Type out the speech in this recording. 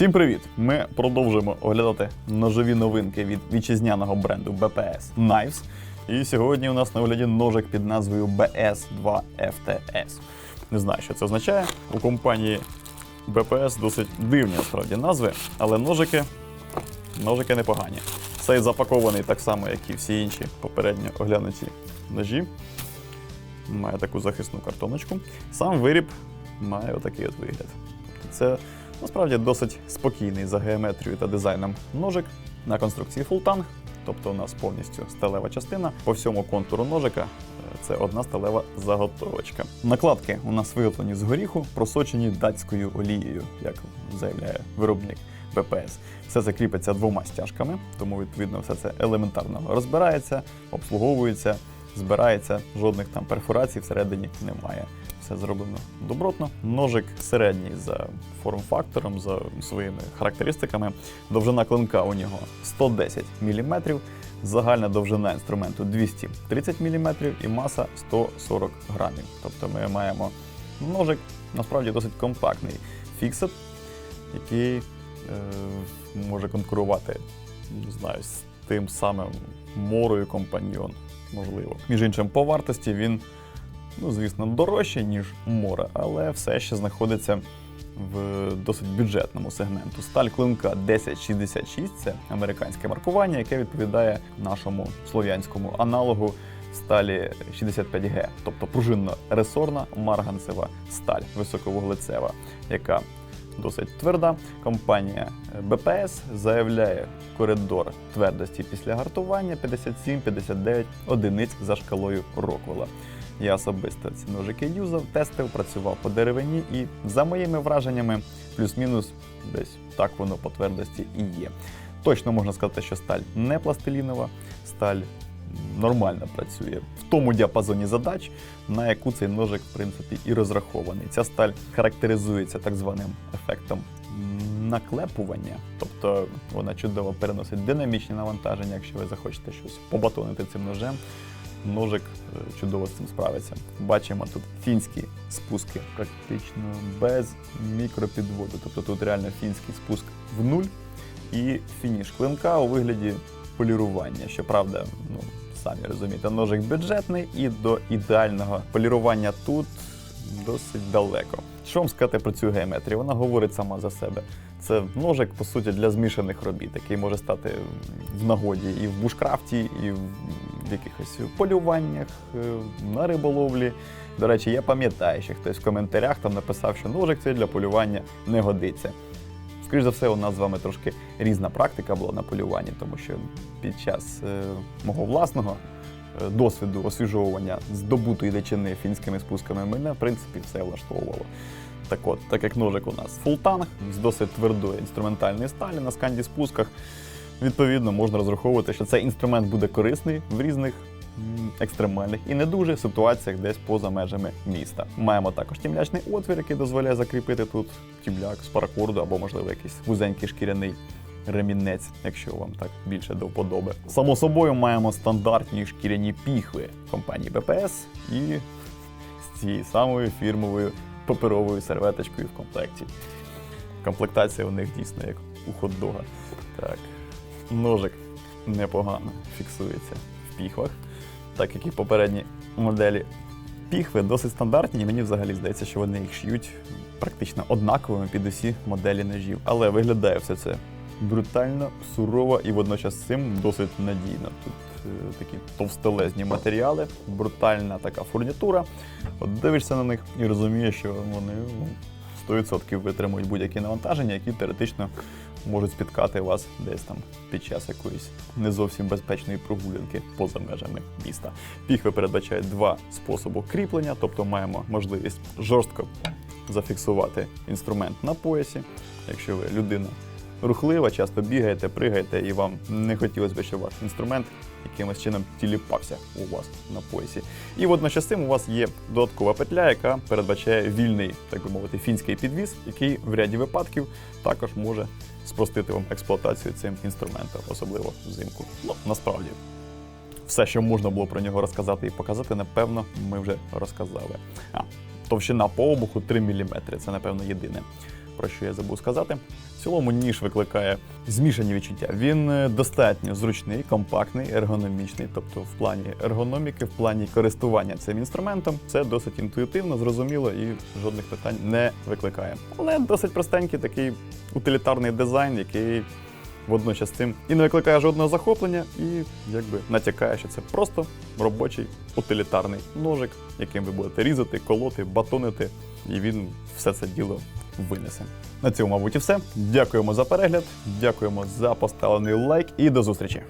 Всім привіт! Ми продовжуємо оглядати ножові новинки від вітчизняного бренду BPS Knives. І сьогодні у нас на огляді ножик під назвою BS2FTS. Не знаю, що це означає. У компанії BPS досить дивні насправді назви, але ножики, ножики непогані. Цей запакований так само, як і всі інші попередньо оглянуті ножі. Має таку захисну картоночку. Сам виріб має отакий от вигляд. Це насправді досить спокійний за геометрією та дизайном ножик на конструкції фултанг. Тобто у нас повністю сталева частина. По всьому контуру ножика е, це одна сталева заготовочка. Накладки у нас виготовлені з горіху, просочені датською олією, як заявляє виробник БПС. Все це кріпиться двома стяжками, тому відповідно все це елементарно розбирається, обслуговується, збирається. Жодних там перфорацій всередині немає. Все зроблено добротно. Ножик середній за форм-фактором, за своїми характеристиками. Довжина клинка у нього 110 мм, загальна довжина інструменту 230 мм і маса 140 грамів. Тобто ми маємо ножик насправді досить компактний фіксет, який е, може конкурувати не знаю, з тим самим морою компаньйон. Можливо. Між іншим, по вартості він ну, звісно, дорожче, ніж море, але все ще знаходиться в досить бюджетному сегменту. Сталь клинка 1066 це американське маркування, яке відповідає нашому слов'янському аналогу сталі 65G, тобто пружинно-ресорна марганцева сталь високовуглецева, яка досить тверда. Компанія BPS заявляє коридор твердості після гартування 57-59 одиниць за шкалою Роквелла. Я особисто ці ножики юзав, тестив, працював по деревині, і за моїми враженнями, плюс-мінус десь так воно по твердості і є. Точно можна сказати, що сталь не пластилінова, сталь нормально працює в тому діапазоні задач, на яку цей ножик, в принципі, і розрахований. Ця сталь характеризується так званим ефектом наклепування, тобто вона чудово переносить динамічні навантаження, якщо ви захочете щось побатонити цим ножем ножик е, чудово з цим справиться. Бачимо тут фінські спуски, практично без мікропідводу. Тобто тут реально фінський спуск в нуль і фініш клинка у вигляді полірування. Щоправда, ну самі розумієте, ножик бюджетний і до ідеального полірування тут досить далеко. Що вам сказати про цю геометрію? Вона говорить сама за себе. Це ножик, по суті, для змішаних робіт, який може стати в нагоді і в бушкрафті, і в якихось полюваннях, е, на риболовлі. До речі, я пам'ятаю, що хтось в коментарях там написав, що ножик цей для полювання не годиться. Скоріше за все, у нас з вами трошки різна практика була на полюванні, тому що під час е, мого власного е, досвіду освіжовування здобутої дичини фінськими спусками мене, в принципі, все влаштовувало. Так от, так як ножик у нас фултанг з досить твердої інструментальної сталі на сканді спусках, відповідно можна розраховувати, що цей інструмент буде корисний в різних екстремальних і не дуже ситуаціях десь поза межами міста. Маємо також тімлячний отвір, який дозволяє закріпити тут тімляк з паракорду або, можливо, якийсь вузенький шкіряний ремінець, якщо вам так більше до вподоби. Само собою маємо стандартні шкіряні піхви компанії BPS і з цією самою фірмовою паперовою серветочкою в комплекті. Комплектація у них дійсно як у хот-дога. Так. Ножик непогано фіксується в піхвах, так як і попередні моделі. Піхви досить стандартні, і мені взагалі здається, що вони їх шиють практично однаковими під усі моделі ножів. Але виглядає все це брутально, сурово і водночас з цим досить надійно. Тут е, такі товстелезні матеріали, брутальна така фурнітура. От дивишся на них і розумієш, що вони ну, 100% витримують будь-які навантаження, які теоретично можуть спіткати вас десь там під час якоїсь не зовсім безпечної прогулянки поза межами міста. Піхви передбачають два способи кріплення, тобто маємо можливість жорстко зафіксувати інструмент на поясі, якщо ви людина рухлива, часто бігаєте, пригаєте, і вам не хотілося б, щоб ваш інструмент якимось чином тіліпався у вас на поясі. І водночас цим у вас є додаткова петля, яка передбачає вільний, так би мовити, фінський підвіз, який в ряді випадків також може спростити вам експлуатацію цим інструментом, особливо взимку. Ну, насправді. Все, що можна було про нього розказати і показати, напевно, ми вже розказали. А, товщина по обуху 3 мм. Це, напевно, єдине про що я забув сказати. В цілому ніж викликає змішані відчуття. Він е, достатньо зручний, компактний, ергономічний, тобто в плані ергономіки, в плані користування цим інструментом. Це досить інтуїтивно, зрозуміло і жодних питань не викликає. Але досить простенький такий утилітарний дизайн, який водночас з цим і не викликає жодного захоплення, і якби натякає, що це просто робочий утилітарний ножик, яким ви будете різати, колоти, батонити, і він все це діло винесе. На цьому, мабуть, і все. Дякуємо за перегляд, дякуємо за поставлений лайк і до зустрічі.